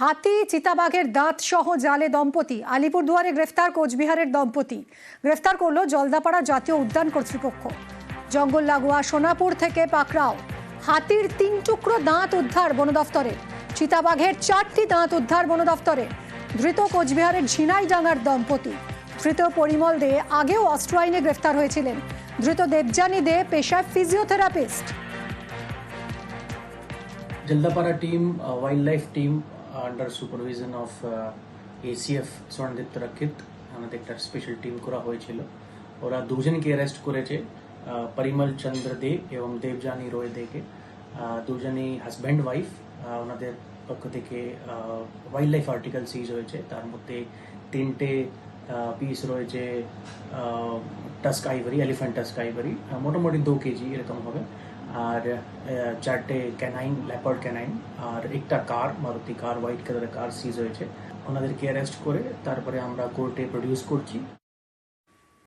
হাতি চিতাবাঘের দাঁত সহ জালে দম্পতি। আলিপুরদুয়ারে গ্রেফতার কোচবিহারের দম্পতি। গ্রেফতার করল জলদাপাড়া জাতীয় উদ্যান কর্তৃপক্ষ। জঙ্গল লাগোয়া সোনাপুর থেকে পাকড়াও। হাতির তিন টুকরো দাঁত উদ্ধার বন দফতরে। চিতাবাঘের চারটি দাঁত উদ্ধার বন দফতরে। ধৃত কোচবিহারের ঝিনাইডাঙ্গার দম্পতি। ধৃত পরিমল দে আগেও অস্ত্র আইনে গ্রেফতার হয়েছিলেন। ধৃত দেবযানী দে পেশায় ফিজিওথেরাপিস্ট। Jaldapara team, uh, wildlife team supervision of uh, ACF Swarnadipta Rakshit আমাদের একটা স্পেশাল টিম করা হয়েছিল। ওরা দুজনকে অ্যারেস্ট করেছে পরিমল চন্দ্র দে এবং দেবজানি রয় দেকে দুজনই হাজব্যান্ড ওয়াইফ ওনাদের পক্ষ থেকে ওয়াইল্ড লাইফ আর্টিকেল সিজ হয়েছে। তার মধ্যে তিনটে পিস রয়েছে tusk ivory elephant tusk ivory মোটামুটি দু কেজি এরকম হবে। আর চারটে ক্যানাইন ল্যাপার্ড ক্যানাইন আর একটা কার মারুতি কার হোয়াইট কালারের কার সিজ হয়েছে। ওনাদেরকে অ্যারেস্ট করে তারপরে আমরা কোর্টে প্রডিউস করছি।